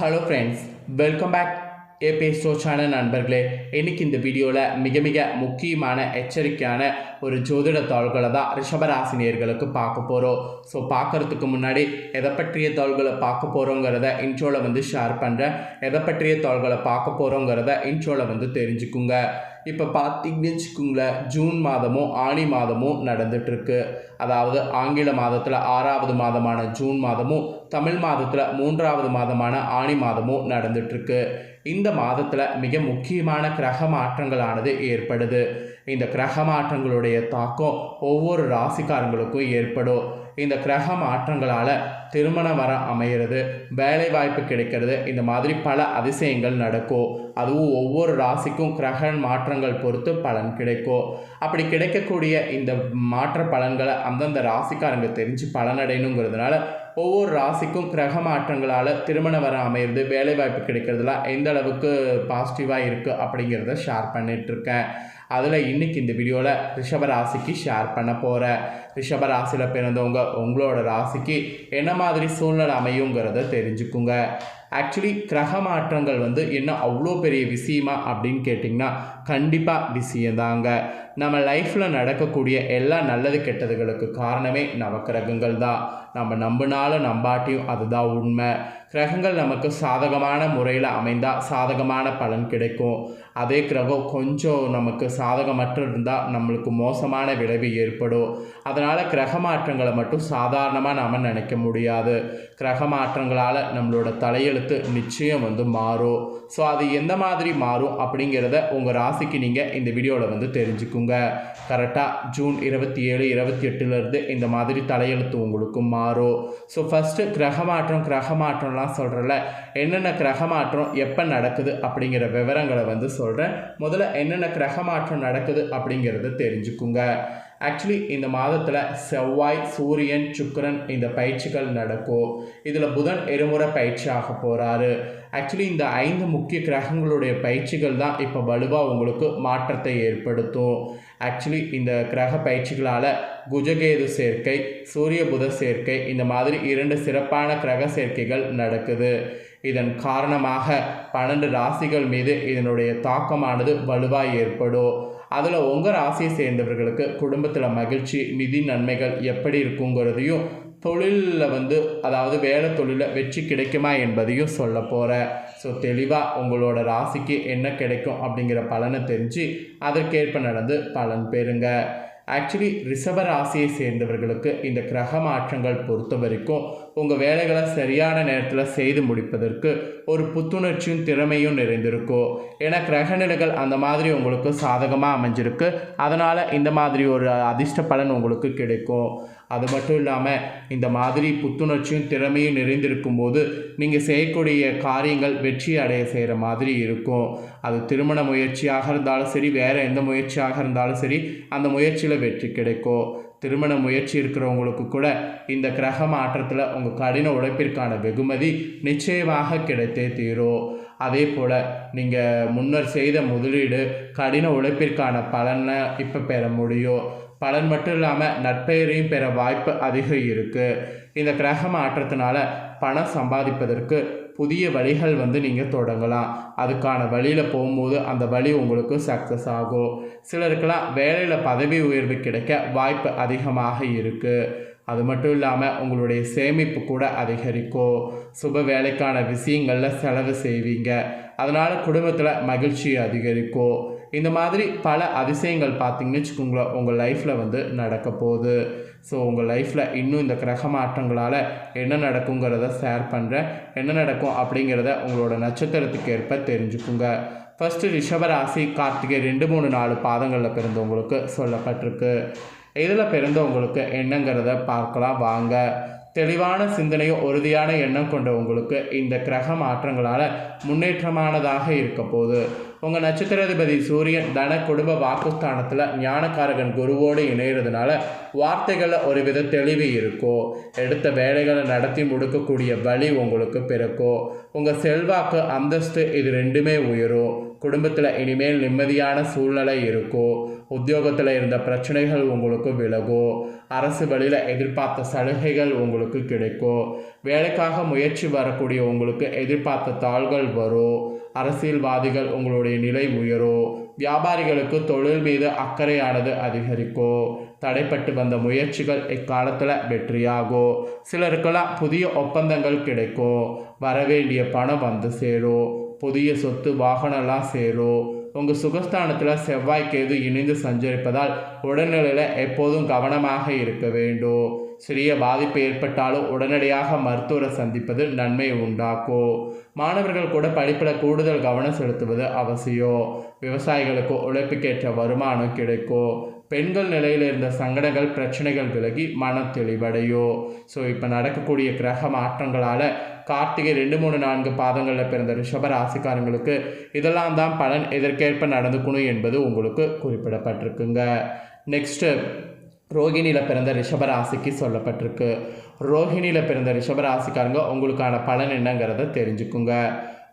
Hello friends welcome back ஏபே சோச்சான நண்பர்களே இன்றைக்கி இந்த வீடியோவில் மிக மிக முக்கியமான எச்சரிக்கையான ஒரு ஜோதிட தாள்களை தான் ரிஷபராசினியர்களுக்கு பார்க்க போகிறோம் ஸோ பார்க்கறதுக்கு முன்னாடி எதை பற்றிய தாள்களை பார்க்க போகிறோங்கிறத இன்ட்ரோவில் வந்து ஷேர் பண்ணுறேன் எதை பற்றிய தாள்களை பார்க்க போகிறோங்கிறத இன்ட்ரோவில் வந்து தெரிஞ்சுக்குங்க. இப்போ பார்த்தீங்கன்னு வச்சுக்கோங்களேன் ஜூன் மாதமும் ஆனி மாதமும் நடந்துகிட்ருக்கு அதாவது ஆங்கில மாதத்தில் ஆறாவது மாதமான ஜூன் மாதமும் தமிழ் மாதத்தில் மூன்றாவது மாதமான ஆனி மாதமும் நடந்துகிட்ருக்கு இந்த மாதத்தில் மிக முக்கியமான கிரக மாற்றங்களானது ஏற்படுது. இந்த கிரக மாற்றங்களுடைய தாக்கம் ஒவ்வொரு ராசிக்காரங்களுக்கும் ஏற்படும். இந்த கிரக மாற்றங்களால் திருமணம் வர அமையிறது வேலை வாய்ப்பு கிடைக்கிறது இந்த மாதிரி பல அதிசயங்கள் நடக்கும். அதுவும் ஒவ்வொரு ராசிக்கும் கிரக மாற்றங்கள் பொறுத்து பலன் கிடைக்கும். அப்படி கிடைக்கக்கூடிய இந்த மாற்ற பலன்களை அந்தந்த ராசிக்காரங்க தெரிஞ்சு பலனடையணுங்கிறதுனால ஒவ்வொரு ராசிக்கும் கிரக மாற்றங்களால் திருமணம் வர அமையிறது வேலை வாய்ப்பு கிடைக்கிறதுலாம் எந்த அளவுக்கு பாசிட்டிவாக இருக்குது அப்படிங்கிறத ஷேர் பண்ணிகிட்ருக்கேன் அதில் இன்றைக்கி இந்த வீடியோவில் ரிஷப ராசிக்கு ஷேர் பண்ண போகிறேன் ரிஷப ராசியில் பிறந்தவங்க உங்களோட ராசிக்கு என்ன மாதிரி சூழ்நிலை அமையுங்கிறத தெரிஞ்சுக்குங்க. ஆக்சுவலி கிரக மாற்றங்கள் வந்து என்ன அவ்வளோ பெரிய விஷயமா அப்படின்னு கேட்டிங்கன்னா கண்டிப்பாக விஷயந்தாங்க நம்ம லைஃப்பில் நடக்கக்கூடிய எல்லா நல்லது கெட்டதுகளுக்கு காரணமே நவக்கிரகங்கள் தான். நம்ம நம்பினாலும் நம்பாட்டியும் அதுதான் உண்மை. கிரகங்கள் நமக்கு சாதகமான முறையில் அமைந்தால் சாதகமான பலன் கிடைக்கும். அதே கிரகம் கொஞ்சம் நமக்கு சாதகமற்று இருந்தால் நம்மளுக்கு மோசமான விளைவு ஏற்படும். அதனால் கிரக மாற்றங்களை மட்டும் சாதாரணமாக நாம் நினைக்க முடியாது. கிரக மாற்றங்களால் நம்மளோட தலையெழுத்து நிச்சயம் வந்து மாறும். ஸோ அது எந்த மாதிரி மாறும் அப்படிங்கிறத உங்கள் ராசிக்கு நீங்கள் இந்த வீடியோவில் வந்து தெரிஞ்சுக்குங்க. கரெக்டாக ஜூன் இருபத்தி ஏழு இருபத்தி எட்டுலேருந்து இந்த மாதிரி தலையெழுத்து உங்களுக்கு மாறும் மாறும். ஸோ ஃபஸ்ட்டு கிரக மாற்றம் கிரக மாற்றம்லாம் சொல்கிறல என்னென்ன கிரக மாற்றம் எப்போ நடக்குது அப்படிங்கிற விவரங்களை வந்து சொல்கிறேன் முதல்ல என்னென்ன கிரக மாற்றம் நடக்குது அப்படிங்கிறத தெரிஞ்சுக்குங்க. ஆக்சுவலி இந்த மாதத்தில் செவ்வாய் சூரியன் சுக்கரன் இந்த பயிற்சிகள் நடக்கும். இதில் புதன் இருமுறை பயிற்சி ஆக போகிறாரு ஆக்சுவலி இந்த ஐந்து முக்கிய கிரகங்களுடைய பயிற்சிகள் தான் இப்போ வலுவாக உங்களுக்கு மாற்றத்தை ஏற்படுத்தும். ஆக்சுவலி இந்த கிரக பயிற்சிகளால் குஜகேது சேர்க்கை சூரிய புத சேர்க்கை இந்த மாதிரி இரண்டு சிறப்பான கிரக சேர்க்கைகள் நடக்குது. இதன் காரணமாக பன்னெண்டு ராசிகள் மீது இதனுடைய தாக்கமானது வலுவாக ஏற்படும். அதில் உங்கள் ராசியை சேர்ந்தவர்களுக்கு குடும்பத்தில் மகிழ்ச்சி நிதி நன்மைகள் எப்படி இருக்குங்கிறதையும் தொழிலில் வந்து அதாவது வேலை தொழிலில் வெற்றி கிடைக்குமா என்பதையும் சொல்ல போகிறேன் ஸோ தெளிவாக உங்களோட ராசிக்கு என்ன கிடைக்கும் அப்படிங்கிற பலனை தெரிஞ்சு அதற்கேற்ப நடந்து பலன் பெறுங்க. ஆக்சுவலி ரிஷப ராசியை சேர்ந்தவர்களுக்கு இந்த கிரக மாற்றங்கள் பொறுத்த வரைக்கும் உங்கள் வேலைகளை சரியான நேரத்தில் செய்து முடிப்பதற்கு ஒரு புத்துணர்ச்சியும் திறமையும் நிறைந்திருக்கும் ஏன்னா கிரகநிலைகள் அந்த மாதிரி உங்களுக்கு சாதகமாக அமைஞ்சிருக்கு. அதனால் இந்த மாதிரி ஒரு அதிர்ஷ்ட பலன் உங்களுக்கு கிடைக்கும். அது மட்டும் இல்லாமல் இந்த மாதிரி புத்துணர்ச்சியும் திறமையும் நிறைந்திருக்கும் போது நீங்கள் செய்யக்கூடிய காரியங்கள் வெற்றி அடைய செய்கிற மாதிரி இருக்கும். அது திருமண முயற்சியாக இருந்தாலும் சரி வேறு எந்த முயற்சியாக இருந்தாலும் சரி அந்த முயற்சியில் வெற்றி கிடைக்கும். திருமண முயற்சி இருக்கிறவங்களுக்கு கூட இந்த கிரக மாற்றத்தில் உங்கள் கடின உழைப்பிற்கான வெகுமதி நிச்சயமாக கிடைத்தே தீரும் அதே போல் நீங்கள் முன்னர் செய்த முதலீடு கடின உழைப்பிற்கான பலனை இப்போ பெற முடியும் பலன் மட்டும் இல்லாமல் நற்பெயரையும் பெற வாய்ப்பு அதிகம் இருக்குது இந்த கிரக மாற்றத்தினால பணம் சம்பாதிப்பதற்கு புதிய வழிகள் வந்து நீங்கள் தொடங்கலாம். அதுக்கான வழியில் போகும்போது அந்த வழி உங்களுக்கு சக்ஸஸ் ஆகும். சிலருக்கெல்லாம் வேலையில் பதவி உயர்வு கிடைக்க வாய்ப்பு அதிகமாக இருக்குது அது மட்டும் இல்லாமல் உங்களுடைய சேமிப்பு கூட அதிகரிக்கும். சுப வேலைக்கான விஷயங்களில் செலவு செய்வீங்க. அதனால் குடும்பத்தில் மகிழ்ச்சி அதிகரிக்கும். இந்த மாதிரி பல அதிசயங்கள் பார்த்தீங்கன்னு வச்சுக்கோங்களேன் உங்கள் லைஃப்பில் வந்து நடக்க போகுது. ஸோ உங்கள் லைஃப்பில் இன்னும் இந்த கிரக மாற்றங்களால் என்ன நடக்குங்கிறத ஷேர் பண்ணுறேன் என்ன நடக்கும் அப்படிங்கிறத உங்களோட நட்சத்திரத்துக்கு ஏற்ப தெரிஞ்சுக்குங்க. ஃபஸ்ட்டு ரிஷபராசி கார்த்திகை ரெண்டு மூணு நாலு பாதங்களில் பிறந்தவங்களுக்கு சொல்லப்பட்டிருக்கு. இதில் பிறந்தவங்களுக்கு என்னங்கிறத பார்க்கலாம் வாங்க. தெளிவான சிந்தனையும் உறுதியான எண்ணம் கொண்ட உங்களுக்கு இந்த கிரக மாற்றங்களால் முன்னேற்றமானதாக இருக்க போகுது. உங்கள் நட்சத்திராதிபதி சூரியன் தன குடும்ப வாக்குஸ்தானத்தில் ஞானக்காரகன் குருவோடு இணையிறதுனால வார்த்தைகளில் ஒரு வித தெளிவு இருக்கும் எடுத்த வேலைகளை நடத்தி முடிக்கக்கூடிய வழி உங்களுக்கு பிறக்கும் உங்கள் செல்வாக்கு அந்தஸ்து இது ரெண்டுமே உயரும். குடும்பத்தில் இனிமேல் நிம்மதியான சூழ்நிலை இருக்கும் உத்தியோகத்தில் இருந்த பிரச்சனைகள் உங்களுக்கு விலகும் அரசு வழியில் எதிர்பார்த்த சலுகைகள் உங்களுக்கு கிடைக்கும் வேலைக்காக முயற்சி வரக்கூடிய உங்களுக்கு எதிர்பார்த்த தாள்கள் வரும். அரசியல்வாதிகள் உங்களுடைய நிலை உயரும் வியாபாரிகளுக்கு தொழில் மீது அக்கறையானது அதிகரிக்கும் தடைப்பட்டு வந்த முயற்சிகள் இக்காலத்தில் வெற்றியாகும் சிலருக்கெல்லாம் புதிய ஒப்பந்தங்கள் கிடைக்கும் வரவேண்டிய பணம் வந்து சேரும் புதிய சொத்து வாகனம்லாம் சேரும் உங்கள் சுகஸ்தானத்தில் செவ்வாய்க்கேது இணைந்து சஞ்சரிப்பதால் உடல்நிலையில் எப்போதும் கவனமாக இருக்க வேண்டும் சிறிய பாதிப்பு ஏற்பட்டாலும் உடனடியாக மருத்துவரை சந்திப்பது நன்மை உண்டாக்கும் மாணவர்கள் கூட படிப்பில் கூடுதல் கவனம் செலுத்துவது அவசியம் விவசாயிகளுக்கு உழைப்புக்கேற்ற வருமானம் கிடைக்கும் பெண்கள் நிலையில் இருந்த சங்கடங்கள் பிரச்சனைகள் விலகி மன தெளிவடையும் ஸோ இப்போ நடக்கக்கூடிய கிரக மாற்றங்களால் கார்த்திகை ரெண்டு மூணு நான்கு பாதங்களில் பிறந்த ரிஷப ராசிக்காரங்களுக்கு இதெல்லாம் தான் பலன் எதற்கேற்ப நடந்துக்கணும் என்பது உங்களுக்கு குறிப்பிடப்பட்டிருக்குங்க. நெக்ஸ்ட்டு ரோகிணியில் பிறந்த ரிஷபராசிக்கு சொல்லப்பட்டிருக்கு. ரோஹிணியில் பிறந்த ரிஷபராசிக்காரங்க உங்களுக்கான பலன் என்னங்கிறத தெரிஞ்சுக்குங்க.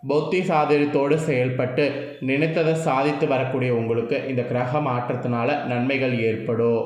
புத்தி சாதனத்தோடு செயல்பட்டு நினைத்ததை சாதித்து வரக்கூடிய உங்களுக்கு இந்த கிரக மாற்றத்தினால நன்மைகள் ஏற்படும்.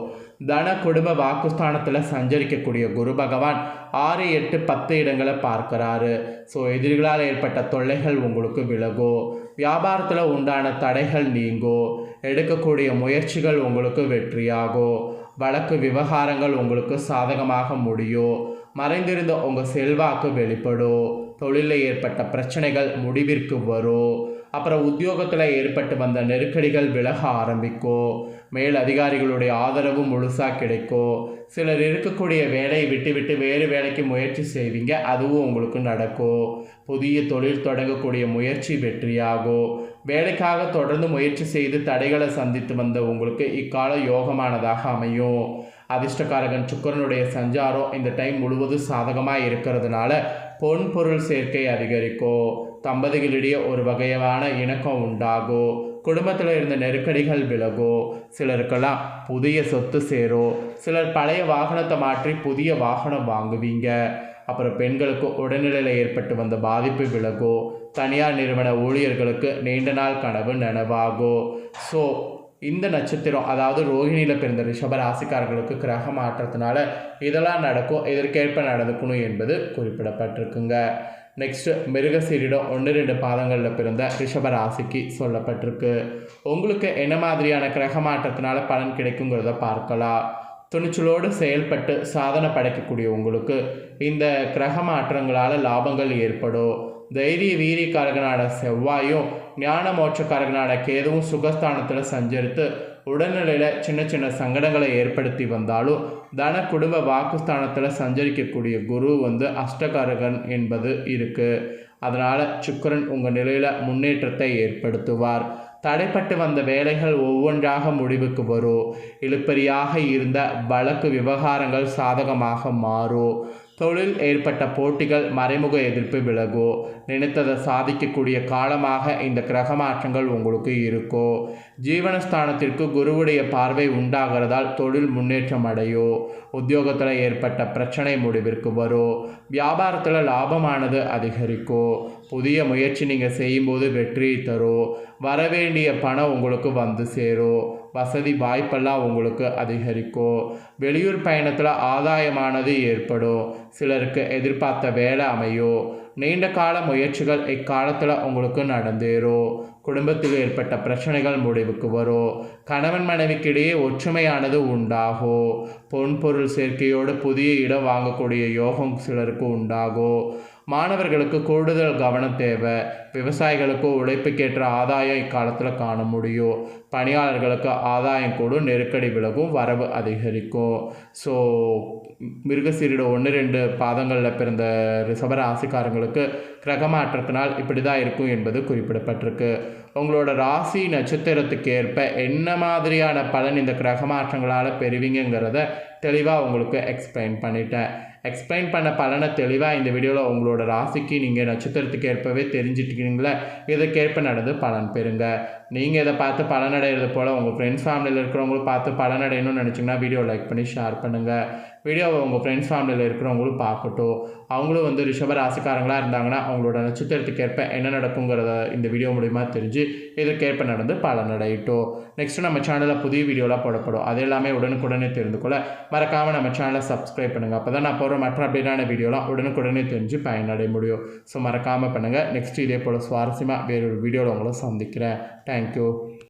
தன குடும்ப வாக்குஸ்தானத்தில் சஞ்சரிக்கக்கூடிய குரு பகவான் ஆறு எட்டு பத்து இடங்களை பார்க்குறாரு. ஸோ எதிரிகளால் ஏற்பட்ட தொல்லைகள் உங்களுக்கு விலகும். வியாபாரத்தில் உண்டான தடைகள் நீங்கும். எடுக்கக்கூடிய முயற்சிகள் உங்களுக்கு வெற்றியாகும். வழக்கு விவகாரங்கள் உங்களுக்கு சாதகமாக முடியும் மறைந்திருந்த உங்கள் செல்வாக்கு வெளிப்படும் தொழிலில் ஏற்பட்ட பிரச்சனைகள் முடிவிற்கு வரும் அப்புறம் உத்தியோகத்தில் ஏற்பட்டு வந்த நெருக்கடிகள் விலக ஆரம்பிக்கும் மேல் அதிகாரிகளுடைய ஆதரவு முழுசாக கிடைக்கும் சிலர் இருக்கக்கூடிய வேலையை விட்டுவிட்டு வேறு வேலைக்கு முயற்சி செய்வீங்க அதுவும் உங்களுக்கு நடக்கும் புதிய தொழில் தொடங்கக்கூடிய முயற்சி வெற்றியாகும் வேலைக்காக தொடர்ந்து முயற்சி செய்து தடைகளை சந்தித்து வந்த உங்களுக்கு இக்கால யோகமானதாக அமையும். அதிர்ஷ்டக்காரகன் சுக்கரனுடைய சஞ்சாரம் இந்த டைம் முழுவதும் சாதகமாக இருக்கிறதுனால பொன் பொருள் சேர்க்கை அதிகரிக்கும். தம்பதிகளிடையே ஒரு வகையான இணக்கம் உண்டாகும். குடும்பத்தில் இருந்த நெருக்கடிகள் விலகும். சிலருக்கெல்லாம் புதிய சொத்து சேரும். சிலர் பழைய வாகனத்தை மாற்றி புதிய வாகனம் வாங்குவீங்க. அப்புறம் பெண்களுக்கு உடல்நிலையில் ஏற்பட்டு வந்த பாதிப்பு விலகும் தனியார் நிறுவன ஊழியர்களுக்கு நீண்ட நாள் கனவு நனவாகும் ஸோ இந்த நட்சத்திரம் அதாவது ரோஹிணியில் பிறந்த ரிஷப ராசிக்காரர்களுக்கு கிரக மாற்றத்தினால இதெல்லாம் நடக்கும் இதற்கேற்ப நடந்துக்கணும் என்பது குறிப்பிடப்பட்டிருக்குங்க. நெக்ஸ்ட்டு மிருகசீரிடம் ஒன்று ரெண்டு பாதங்களில் பிறந்த ரிஷப ராசிக்கு சொல்லப்பட்டிருக்கு. உங்களுக்கு என்ன மாதிரியான கிரக மாற்றத்தினால பலன் கிடைக்குங்கிறத பார்க்கலாம். துணிச்சலோடு செயல்பட்டு சாதனை படைக்கக்கூடிய உங்களுக்கு இந்த கிரக மாற்றங்களால் லாபங்கள் ஏற்படும். தைரிய வீரியக்காரகனான செவ்வாயும் ஞான மோட்சக்காரகனான கேதுவும் சுகஸ்தானத்தில் சஞ்சரித்து உடல்நிலையில் சின்ன சின்ன சங்கடங்களை ஏற்படுத்தி வந்தாலும் தன குடும்ப வாக்குஸ்தானத்தில் சஞ்சரிக்கக்கூடிய குரு வந்து அஷ்டகாரகன் என்பது இருக்குது அதனால் சுக்கரன் உங்கள் நிலையில் முன்னேற்றத்தை ஏற்படுத்துவார். தடைப்பட்டு வந்த வேலைகள் ஒவ்வொன்றாக முடிவுக்கு வரும். இழுப்பறியாக இருந்த வழக்கு விவகாரங்கள் சாதகமாக மாறும். தொழில் ஏற்பட்ட போட்டிகள் மறைமுக எதிர்ப்பு விலகோ நினைத்ததை சாதிக்கக்கூடிய காலமாக இந்த கிரக மாற்றங்கள் உங்களுக்கு இருக்கும் ஜீவனஸ்தானத்திற்கு குருவுடைய பார்வை உண்டாகிறதால் தொழில் முன்னேற்றம் அடையோ? உத்தியோகத்தில் ஏற்பட்ட பிரச்சனை முடிவிற்கு வரும் வியாபாரத்தில் லாபமானது அதிகரிக்கோ? புதிய முயற்சி நீங்கள் செய்யும்போது வெற்றியை தரும் வரவேண்டிய பணம் உங்களுக்கு வந்து சேரும் வசதி வாய்ப்பெல்லாம் உங்களுக்கு அதிகரிக்கும். வெளியூர் பயணத்தில் ஆதாயமானது ஏற்படும். சிலருக்கு எதிர்பார்த்த வேலை அமையும். நீண்ட கால முயற்சிகள் இக்காலத்தில் உங்களுக்கு நடந்தேறும். குடும்பத்தில் ஏற்பட்ட பிரச்சனைகள் முடிவுக்கு வரும். கணவன் மனைவிக்கிடையே ஒற்றுமையானது உண்டாகும். பொன் பொருள் சேர்க்கையோடு புதிய இடம் வாங்கக்கூடிய யோகம் சிலருக்கு உண்டாகும். மாணவர்களுக்கு கூடுதல் கவனம் தேவை. விவசாயிகளுக்கு உழைப்புக்கேற்ற ஆதாயம் இக்காலத்தில் காண முடியும். பணியாளர்களுக்கு ஆதாயம் கூடும் நெருக்கடி விலகும் வரவு அதிகரிக்கும். ஸோ மிருகசீரிட ஒன்று ரெண்டு பாதங்களில் பிறந்த ரிசபராசிக்காரங்களுக்கு கிரக மாற்றத்தினால் இப்படி தான் இருக்கும் என்பது குறிப்பிடப்பட்டிருக்கு. உங்களோட ராசி நட்சத்திரத்துக்கு ஏற்ப என்ன மாதிரியான பலன் இந்த கிரக மாற்றங்களால் பெறுவீங்கிறத தெளிவாக உங்களுக்கு எக்ஸ்பிளைன் பண்ணிட்டேன். எக்ஸ்பிளைன் பண்ண பலனை தெளிவாக இந்த வீடியோவில் உங்களோட ராசிக்கு நீங்கள் நட்சத்திரத்துக்கு ஏற்பவே தெரிஞ்சுட்டுக்கிறீங்களே இதற்கேற்ப நடந்து பலன் பெறுங்க. நீங்கள் இதை பார்த்து பலனடைகிறது போல் உங்கள் ஃப்ரெண்ட்ஸ் ஃபேமிலியில் இருக்கிறவங்களும் பார்த்து பலனடையணும்னு நினச்சிங்கன்னா வீடியோ லைக் பண்ணி ஷேர் பண்ணுங்கள் வீடியோவை உங்கள் ஃப்ரெண்ட்ஸ் ஃபேமிலியில் இருக்கிறவங்களும் பார்க்கட்டும். அவங்களும் வந்து ரிஷப ராசிக்காரங்களாக இருந்தாங்கன்னா அவங்களோட நட்சத்திரத்துக்கு ஏற்ப என்ன நடக்குங்கிறத இந்த வீடியோ மூலிமா தெரிஞ்சு இதற்கேற்ப நடந்து பலனடையிட்டோம். நெக்ஸ்ட்டு நம்ம சேனலில் புதிய வீடியோலாம் போடப்படும். அது எல்லாமே உடனுக்குடனே தெரிந்து கொள்ள மறக்காமல் நம்ம சேனலை சப்ஸ்கிரைப் பண்ணுங்கள் அப்போ தான் நான் போகிற மற்ற அப்டேட்டான வீடியோலாம் உடனுக்குடனே தெரிஞ்சு பயனடைய முடியும். ஸோ மறக்காமல் பண்ணுங்கள் நெக்ஸ்ட் இதே போல் சுவாரஸ்யமாக வேறொரு வீடியோவில் உங்களை சந்திக்கிறேன். தேங்க்யூ